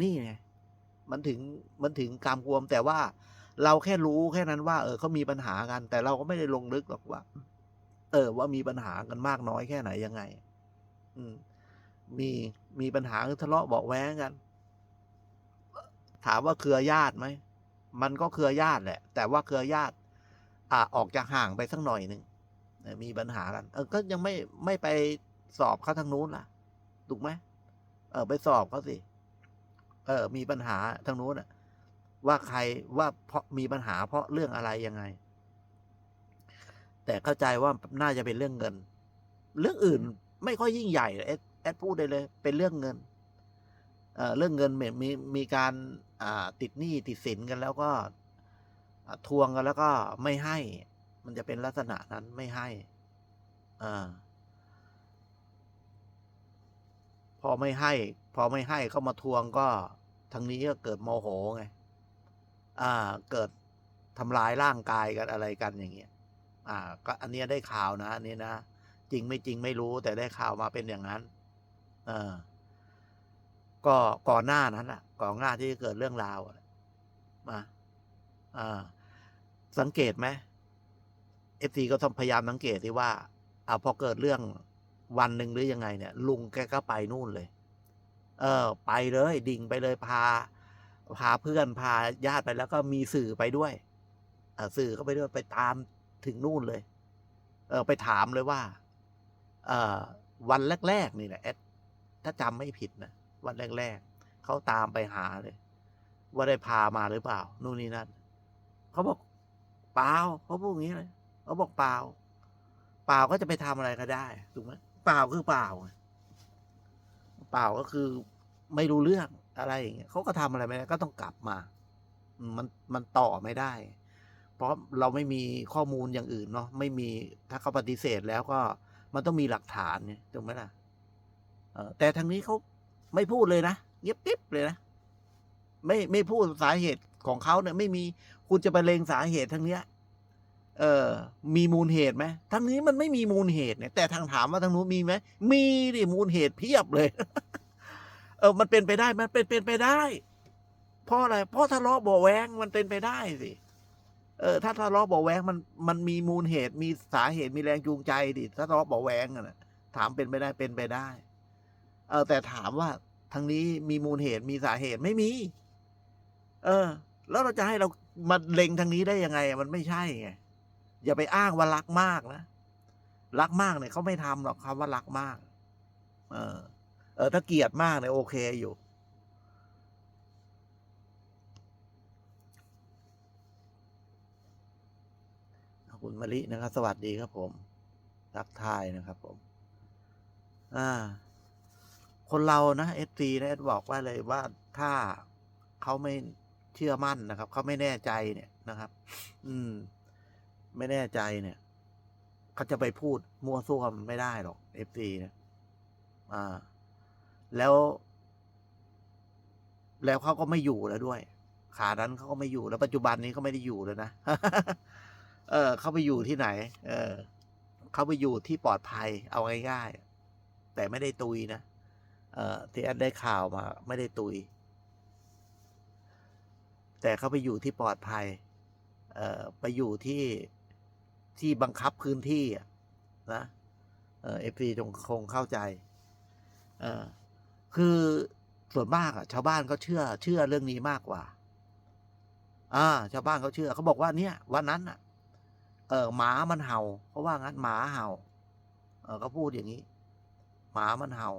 นี่ไงมันถึงมันถึงกามกวม แต่ว่าเราแค่รู้แค่นั้นว่า เออเขามีปัญหากัน แต่เราก็ไม่ได้ลงลึกหรอกว่า เออ ว่ามีปัญหากันมากน้อยแค่ไหนยังไง อืม มีมีปัญหาคือทะเลาะเบาแว้งกัน ถามว่าเครือญาติไหมมันก็เครือญาติแหละ แต่ว่าเครือญาติอ่าออกจากห่างไปสักหน่อยหนึ่งมีปัญหากัน เออ ก็ยังไม่ไม่ไปสอบเขาทางนู้นล่ะ ถูกไหมเออ ไปสอบเขาสิ เออ มีปัญหาทางนู้นอะว่าใครว่าเพราะมีปัญหาเพราะเรื่องอะไรยังไง แต่เข้าใจว่าน่าจะเป็นเรื่องเงิน เรื่องอื่นไม่ค่อยยิ่งใหญ่เอดแอดพูดได้เลย เป็นเรื่องเงินเอ่อเรื่องเงินมีมีมีการอ่าติดหนี้ติดสินกันแล้วก็อ่าทวงกันแล้วก็ไม่ให้ มันจะเป็นลักษณะนั้นไม่ให้อ่าพ อไม่ให้ พอไม่ให้เข้ามาทวงก็ทางนี้ก็เกิดโมโหไงอ่าเกิดทำร้ายร่างกายกันอะไรกันอย่างเงี้ยอ่า ก็อันเนี้ยได้ข่าวนะอันนี้นะจริงไม่จริงไม่รู้แต่ได้ข่าวมาเป็นอย่างนั้นเออก็ก่อนหน้านั้นอะ ก่อนหน้าที่จะเกิดเรื่องราวมาอ่าสังเกตไหมเอฟซีก็ต้องพยายามสังเกตที่ว่าอ่าพอเกิดเรื่อง วันหนึ่งหรือยังไงเนี่ย ลุงแกก็ไปนู่นเลย เออ ไปเลยดิ่งไปเลยพา พาเพื่อนพาญาติไปแล้วก็มีสื่อไปด้วยเออสื่อก็ไปด้วยไปตามถึงนู่นเลย เออไปถามเลยว่า เออวันแรกๆนี่แหละแอดถ้าจำไม่ผิดนะวันแรกๆเขาตามไปหาเลย ว่าได้พามาหรือเปล่า นู่นนี่นั่นเขาบอกเปล่าเขาพูดอย่างนี้เลยเขาบอกเปล่าเปล่าก็จะไปทำอะไรก็ได้ถูกไหม เปล่าคือเปล่า เปล่าก็คือไม่รู้เรื่องอะไรอย่างเงี้ยเขาก็ทำอะไรไม่ได้ก็ต้องกลับมา มันมันต่อไม่ได้ เพราะเราไม่มีข้อมูลอย่างอื่นเนาะไม่มีถ้าเขาปฏิเสธแล้วก็มันต้องมีหลักฐานเนี่ยถูกไหมล่ะแต่ทางนี้เขาไม่พูดเลยนะเงียบกิ๊บเลยนะไม่ไม่พูดสาเหตุของเขาเนี่ยไม่มีคุณจะไปเลงสาเหตุทางเนี้ย เออมีมูลเหตุไหมทางนี้มันไม่มีมูลเหตุเนี่ย แต่ทางถามว่าทางนู้นมีไหมมีดิมูลเหตุเพียบเลย เออ มันเป็นไปได้มันเป็นเป็นไปได้ เพราะอะไร เพราะทะเลาะเบาะแวงมันเป็นไปได้สิ เออ ถ้าทะเลาะเบาะแวงมันมันมีมูลเหตุ มีสาเหตุมีแรงจูงใจดิถ้าทะเลาะเบาะแวงอะนะถามเป็นไปได้เป็นไปได้ เออ แต่ถามว่าทางนี้มีมูลเหตุมีสาเหตุไม่มี เออ แล้วเราจะให้เรามาเล็งทางนี้ได้ยังไง มันไม่ใช่ไง อย่าไปอ้างว่ารักมากนะ รักมากเนี่ยเขาไม่ทำหรอกคำว่ารักมาก เออ เออถ้าเกลียดมากเนี่ยโอเคอยู่ ขอบคุณมะลินะครับ สวัสดีครับผม ทักทายนะครับผม อ่า คนเรานะเอสซีนะเอสบอกว่าเลยว่าถ้าเขาไม่เชื่อมั่นนะครับ เขาไม่แน่ใจเนี่ยนะครับ อืม ไม่แน่ใจเนี่ยเขาจะไปพูดมั่วซั่วมันไม่ได้หรอกเอฟซีเนี่ย อ่า แล้ว แล้วเขาก็ไม่อยู่แล้วด้วย ขานั้นเขาก็ไม่อยู่แล้วปัจจุบันนี้เขาไม่ได้อยู่แล้วนะเออ เขาไปอยู่ที่ไหน เออ เขาไปอยู่ที่ปลอดภัย เอาง่ายๆ แต่ไม่ได้ตุยนะ เออที่แอนได้ข่าวมา ไม่ได้ตุย แต่เขาไปอยู่ที่ปลอดภัย เออไปอยู่ที่ ที่บังคับพื้นที่นะเอฟซีจงคงเข้าใจเออคือส่วนมากอะ ชาวบ้านเขาเชื่อ เชื่อเรื่องนี้มากกว่า อ่า ชาวบ้านเขาเชื่อเขาบอกว่าเนี่ย วันนั้นอะ เออหมามันเห่าเพราะว่างั้นหมาเห่า เออเขาพูดอย่างนี้ หมามันเห่า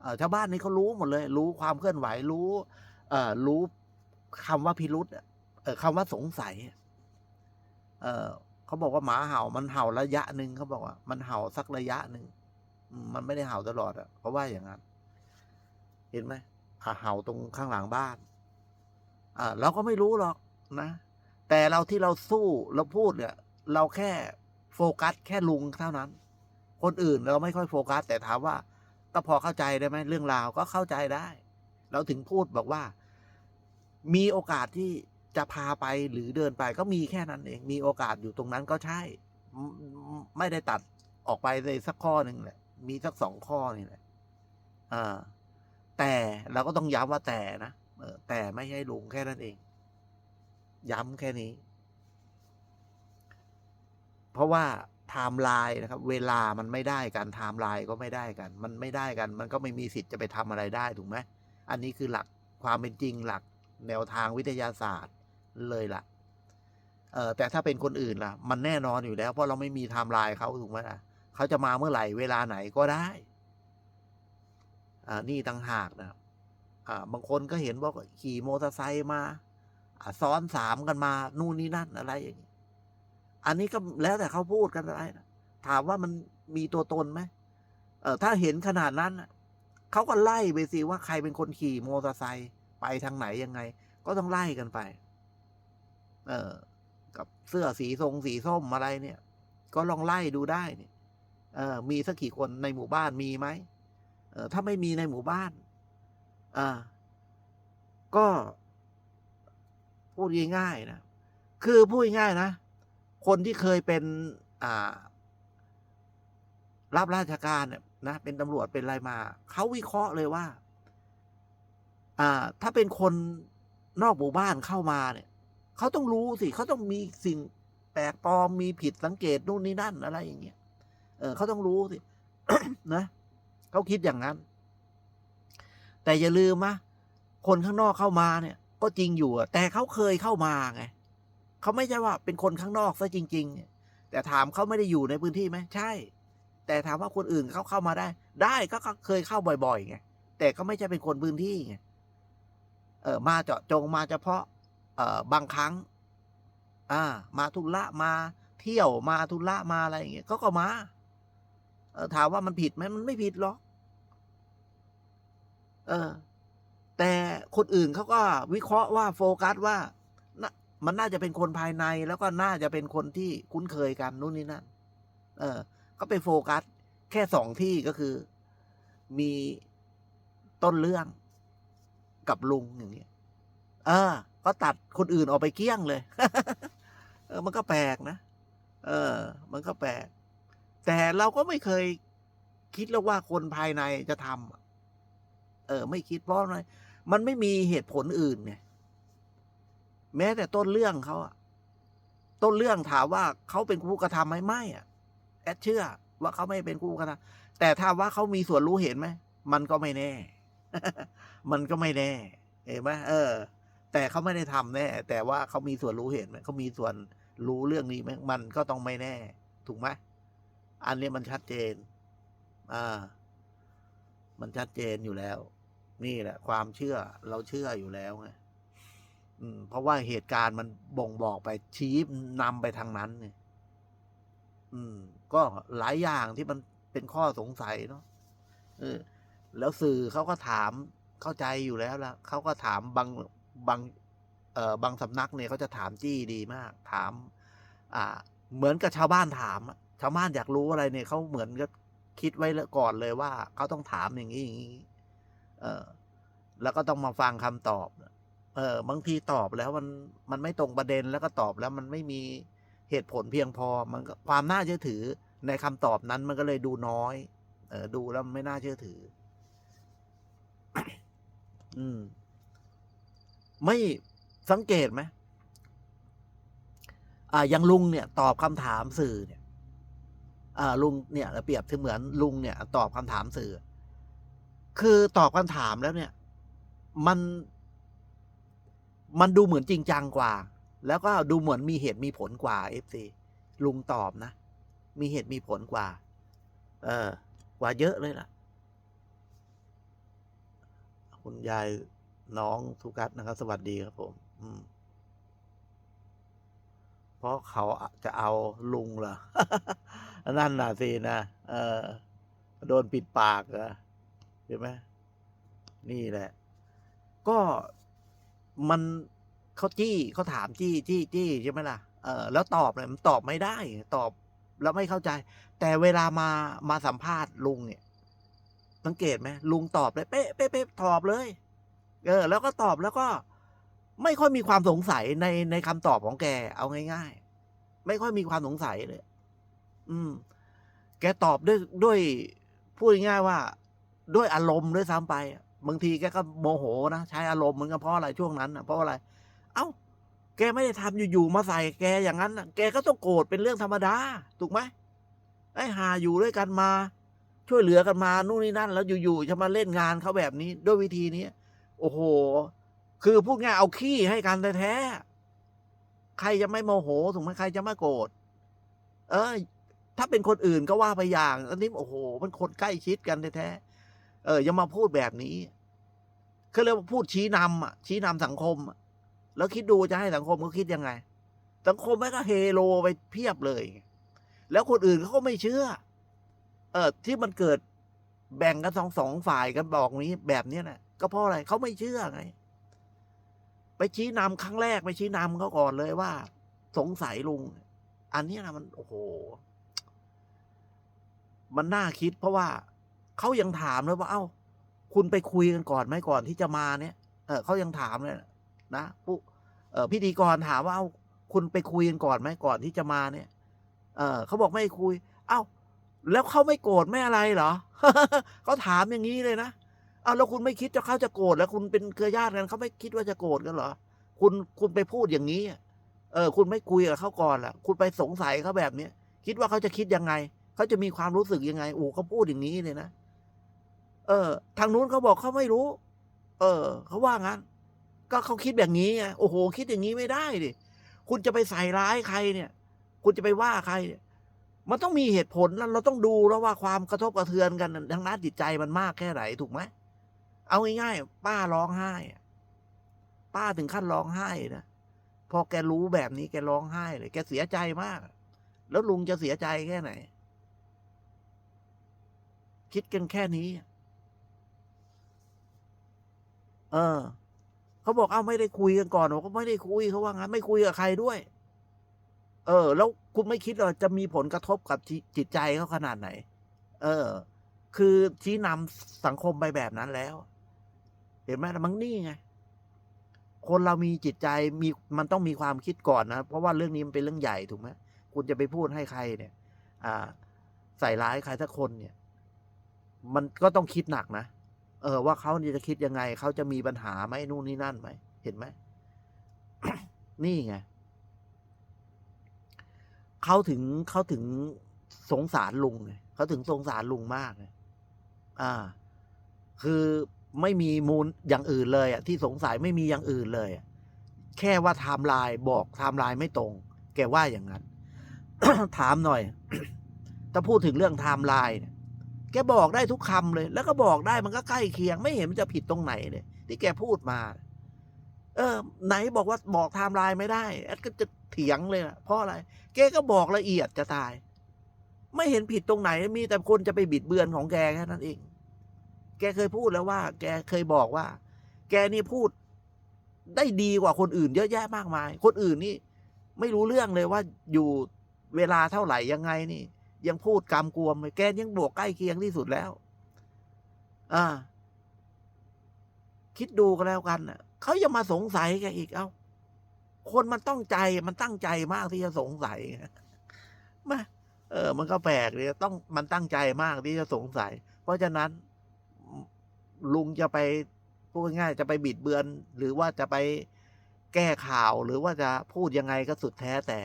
เออชาวบ้านนี้เขารู้หมดเลย รู้ความเคลื่อนไหวรู้ เออรู้คำว่าพิรุษเออคำว่าสงสัย เออ เขาบอกว่าหมาเห่ามันเห่าระยะหนึ่งเขาบอกว่า มันเห่าสักระยะหนึ่งมันไม่ได้เห่าตลอดอะเขาว่าอย่างนั้น เห็นไหมเห่าตรงข้างหลังบ้าน อ่าเราก็ไม่รู้หรอกนะ แต่เราที่เราสู้เราพูดเนี่ย เราแค่โฟกัส แค่ลุงเท่านั้น คนอื่นเราไม่ค่อยโฟกัส แต่ถามว่า ก็พอเข้าใจได้ไหมเรื่องราวก็เข้าใจได้ เราถึงพูดบอกว่า มีโอกาสที่ จะพาไปหรือเดินไปก็มีแค่นั้นเอง มีโอกาสอยู่ตรงนั้นก็ใช่ ไม่ได้ตัดออกไปเลยสักข้อหนึ่งแหละ มีสักสองข้อนี่แหละอ่าแต่เราก็ต้องย้ำว่าแต่นะแต่ไม่ใช่ลุงแค่นั้นเอง ย้ำแค่นี้ เพราะว่าไทม์ไลน์นะครับ เวลามันไม่ได้กันไทม์ไลน์ก็ไม่ได้กัน มันไม่ได้กัน มันก็ไม่มีสิทธิ์จะไปทำอะไรได้ถูกไหมอันนี้คือหลักความเป็นจริงหลักแนวทางวิทยาศาสตร์ เลยล่ะเออแต่ถ้าเป็นคนอื่นล่ะ มันแน่นอนอยู่แล้ว เพราะเราไม่มีไทม์ไลน์เขาถูกไหมล่ะเขาจะมาเมื่อไหร่เวลาไหนก็ได้ อ่านี่ต่างหากนะบอ่าบางคนก็เห็นว่าขี่มอเตอร์ไซค์มาอ่าซ้อนสามกันมานู่นนี่นั่นอะไรอย่างนี้อันนี้ก็แล้วแต่เขาพูดกันอะไรนะถามว่ามันมีตัวตนไหมเออถ้าเห็นขนาดนั้นน่ะเขาก็ไล่ไปสิว่าใครเป็นคนขี่มอเตอร์ไซค์ไปทางไหนยังไง ก็ต้องไล่กันไป เออ กับเสื้อสีทรงสีส้มอะไรเนี่ย ก็ลองไล่ดูได้เนี่ยเออมีสักกี่คนในหมู่บ้านมีไหมเออถ้าไม่มีในหมู่บ้านอ่าก็พูดง่ายๆนะคือพูดง่ายๆนะ คนที่เคยเป็นอ่ารับราชการเนี่ยนะเป็นตำรวจเป็นอะไรมา เขาวิเคราะห์เลยว่า อ่า ถ้าเป็นคนนอกหมู่บ้านเข้ามาเนี่ย เขาต้องรู้สิเขาต้องมีสิ่งแปลกปลอมมีผิดสังเกตนู่นนี่นั่นอะไรอย่างเงี้ยเออเขาต้องรู้สินะเขาคิดอย่างนั้น แต่อย่าลืมนะคนข้างนอกเข้ามาเนี่ย ก็จริงอยู่แต่เขาเคยเข้ามาไงเขาไม่ใช่ว่าเป็นคนข้างนอกซะจริง ๆ แต่ถามเขาไม่ได้อยู่ในพื้นที่ไหมใช่ แต่ถามว่าคนอื่นเขาเข้ามาได้ ได้ก็เคยเข้าบ่อยๆไงแต่ก็ไม่ใช่เป็นคนพื้นที่ไงเออมาเจาะจงมาเฉพาะ บางครั้ง อ่า มาทุระมาเที่ยวมาทุระมาอะไรอย่างเงี้ยเขาก็มาถามว่ามันผิดไหมมันไม่ผิดหรอกเออ แต่คนอื่นเขาก็วิเคราะห์ว่าโฟกัสว่ามันน่าจะเป็นคนภายในแล้วก็น่าจะเป็นคนที่คุ้นเคยกันนู่นนี่นั่น เออ ก็ไปโฟกัส แค่สองที่ก็คือ มีต้นเรื่องกับลุงอย่างเงี้ย เออก็ตัดคนอื่นออกไปเกี้ยงเลย เออ มันก็แปลกนะ เออ มันก็แปลก แต่เราก็ไม่เคยคิดแล้วว่าคนภายในจะทำเออ ไม่คิดเพราะอะไรมันไม่มีเหตุผลอื่นไงแม้แต่ต้นเรื่องเขาอะต้นเรื่องถามว่าเขาเป็นผู้กระทำไหมไม่อะแอดเชื่อ ว่าเขาไม่เป็นผู้กระทำแต่ถ้าว่าเขามีส่วนรู้เห็นไหมมันก็ไม่แน่ มันก็ไม่แน่ เห็นไหมเออ แต่เขาไม่ได้ทำแน่ แต่ว่าเขามีส่วนรู้เห็นไหมเขามีส่วนรู้เรื่องนี้ไหมมันก็ต้องไม่แน่ ถูกไหมอันนี้มันชัดเจน อ่า มันชัดเจนอยู่แล้ว นี่แหละ ความเชื่อเราเชื่ออยู่แล้วไงอืมเพราะว่าเหตุการณ์มันบ่งบอกไปชี้นำไปทางนั้นเนี่ยอืม ก็หลายอย่างที่มันเป็นข้อสงสัยเนาะเออ แล้วสื่อเขาก็ถามเข้าใจอยู่แล้วละเขาก็ถามบาง บางเอ่อบางสำนักเนี่ยเขาจะถามจี้ดีมาก ถาม อ่า เหมือนกับชาวบ้านถาม ชาวบ้านอยากรู้อะไรเนี่ยเขาเหมือนกับคิดไว้แล้วก่อนเลยว่าเขาต้องถามอย่างนี้อย่างนี้เออ แล้วก็ต้องมาฟังคำตอบ เออ บางทีตอบแล้วมันมันไม่ตรงประเด็นแล้วก็ตอบแล้วมันไม่มีเหตุผลเพียงพอ มันก็ความน่าเชื่อถือในคำตอบนั้นมันก็เลยดูน้อย เออ ดูแล้วไม่น่าเชื่อถือ อืม ไม่สังเกตไหมอ่าอย่างลุงเนี่ย ตอบคำถามสื่อเนี่ยอ่าลุงเนี่ยเปรียบเสมือนลุงเนี่ย ตอบคำถามสื่อ คือตอบคำถามแล้วเนี่ย มัน มันดูเหมือนจริงจังกว่า แล้วก็ดูเหมือนมีเหตุมีผลกว่าเอฟซีลุงตอบนะ มีเหตุมีผลกว่า เออ กว่าเยอะเลยล่ะ คุณยาย น้องทุกัสนะครับ สวัสดีครับผม อืม เพราะเขาจะเอาลุงเหรอ นั่นน่ะสินะเออ โดนปิดปากเหรอเห็นไหมนี่แหละ ก็มันเขาจี้เขาถามจี้จี้จี้ใช่ไหมล่ะเออแล้วตอบเนี่ยมันตอบไม่ได้ ตอบแล้วไม่เข้าใจ แต่เวลามามาสัมภาษณ์ลุงเนี่ยสังเกตไหมลุงตอบเลยเป๊ะเป๊ะเป๊ะตอบเลย เออ แล้วก็ตอบแล้วก็ไม่ค่อยมีความสงสัยในในคำตอบของแก เอาง่าย ๆ ไม่ค่อยมีความสงสัยเลย อืม แกตอบด้วยด้วยพูดง่ายๆว่า ด้วยอารมณ์ด้วยซ้ำไป บางทีแกก็โมโหนะใช้อารมณ์เหมือนกันเพราะอะไรช่วงนั้นนะเพราะอะไร เอ้า แกไม่ได้ทำอยู่ๆมาใส่แกอย่างนั้นนะแกก็ต้องโกรธเป็นเรื่องธรรมดา ถูกไหมไอ้หาอยู่ด้วยกันมา ช่วยเหลือกันมานู่นนี่นั่น แล้วอยู่ๆจะมาเล่นงานเขาแบบนี้ด้วยวิธีนี้ โอ้โห คือพูดง่ายเอาขี้ให้กันแท้ๆใครจะไม่โมโหถูกไหมใครจะไม่โกรธเออ ถ้าเป็นคนอื่นก็ว่าไปอย่างอันนี้โอ้โห มันคนใกล้ชิดกันแท้ๆเออยังมาพูดแบบนี้เขาเรียกว่าพูดชี้นำอะชี้นำสังคม แล้วคิดดูจะให้สังคมเขาคิดยังไง สังคมแม่ก็เฮโลไปเพียบเลย แล้วคนอื่นเขาก็ไม่เชื่อ เออที่มันเกิดแบ่งกันสองสองฝ่ายกันบอกนี้แบบนี้ยนะ ก็เพราะอะไรเขาไม่เชื่อไง ไปชี้นำครั้งแรกไปชี้นำเขาก่อนเลยว่า สงสัยลุง อันนี้นะมันโอ้โห มันน่าคิดเพราะว่าเขายังถามเลยว่า เอ้า คุณไปคุยกันก่อนไหมก่อนที่จะมาเนี่ย เออเขายังถามเลยนะผู้เออพิธีกรถามว่าเอ้าคุณไปคุยกันก่อนไหมก่อนที่จะมาเนี่ย เออเขาบอกไม่คุย เอ้า แล้วเขาไม่โกรธไม่อะไรเหรอเขาถามอย่างนี้เลยนะ อ้าแล้วคุณไม่คิดจะเขาจะโกรธแล้วคุณเป็นเครือญาติกันเขาไม่คิดว่าจะโกรธกันเหรอ คุณคุณไปพูดอย่างนี้เออ คุณไม่คุยกับเขาก่อนล่ะ คุณไปสงสัยเขาแบบเนี้ยคิดว่าเขาจะคิดยังไง เขาจะมีความรู้สึกยังไงโอ้เขาพูดอย่างนี้เลยนะเออ ทางนู้นเขาบอกเขาไม่รู้ เออเขาว่างั้น ก็เขาคิดแบบนี้ไงโอ้โห คิดอย่างนี้ไม่ได้ดิคุณจะไปใส่ร้ายใครเนี่ย คุณจะไปว่าใครเนี่ยมันต้องมีเหตุผลแล้วเราต้องดูแล้วว่าความกระทบกระเทือนกันทางด้านจิตใจมันมากแค่ไหนถูกไหม เอาง่ายๆป้าร้องไห้ป้าถึงขั้นร้องไห้นะพอแกรู้แบบนี้แกร้องไห้เลย แกเสียใจมาก แล้วลุงจะเสียใจแค่ไหน คิดกันแค่นี้ เออเขาบอกเอ้าไม่ได้คุยกันก่อนบอกก็ไม่ได้คุยเขาว่างั้นไม่คุยกับใครด้วย เออ แล้วคุณไม่คิดว่าจะมีผลกระทบกับจิจิตใจเขาขนาดไหน เออ คือชี้นำสังคมไปแบบนั้นแล้ว เห็นไหมมันนี่ไงคนเรามีจิตใจมีมันต้องมีความคิดก่อนนะเพราะว่าเรื่องนี้มันเป็นเรื่องใหญ่ถูกไหมคุณจะไปพูดให้ใครเนี่ย อ่า ใส่ร้ายใครสักคนเนี่ย มันก็ต้องคิดหนักนะเออว่าเขาจะคิดยังไงเขาจะมีปัญหาไหมนู่นนี่นั่นไหมเห็นไหมนี่ไงเขาถึงเขาถึงสงสารลุงเขาถึงสงสารลุงมากอ่า คือ ไม่มีมูลอย่างอื่นเลยอะที่สงสัยไม่มีอย่างอื่นเลยอะแค่ว่าไทม์ไลน์บอกไทม์ไลน์ไม่ตรง แกว่าอย่างนั้น ถามหน่อย ถ้าพูดถึงเรื่องไทม์ไลน์แกบอกได้ทุกคำเลย แล้วก็บอกได้มันก็ใกล้เคียง ไม่เห็นมันจะผิดตรงไหนเลยที่แกพูดมา เออ ไหนบอกว่าบอกไทม์ไลน์ไม่ได้แอดก็จะเถียงเลยนะเพราะอะไร แกก็บอกละเอียดจะตาย ไม่เห็นผิดตรงไหน มีแต่คนจะไปบิดเบือนของแกแค่นั้นเอง แกเคยพูดแล้วว่า แกเคยบอกว่า แกนี่พูดได้ดีกว่าคนอื่น เยอะแยะมากมาย คนอื่นนี่ ไม่รู้เรื่องเลยว่าอยู่เวลาเท่าไหร่ยังไงนี่ ยังพูดกำกวมเลยแกยังบวกใกล้เคียงที่สุดแล้ว อ่า คิดดูกันแล้วกันน่ะเขายังมาสงสัยแกอีก เอ้า คนมันต้องใจมันตั้งใจมากที่จะสงสัยมาเออ มันก็แปลกเลยต้องมันตั้งใจมากที่จะสงสัย เพราะฉะนั้น ลุงจะไปพูดง่ายๆจะไปบิดเบือน หรือว่าจะไปแก้ข่าวหรือว่าจะพูดยังไงก็สุดแท้แต่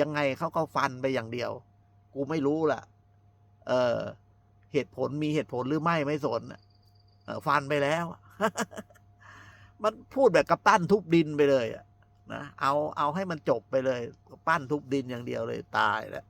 ยังไงเขาก็ฟันไปอย่างเดียว กูไม่รู้ล่ะ เออ เหตุผลมีเหตุผลหรือไม่ไม่สนนะเออฟันไปแล้ว มันพูดแบบกับปั้นทุบดินไปเลยอะนะเอาเอาให้มันจบไปเลย ปั้นทุบดินอย่างเดียวเลยตายแล้ว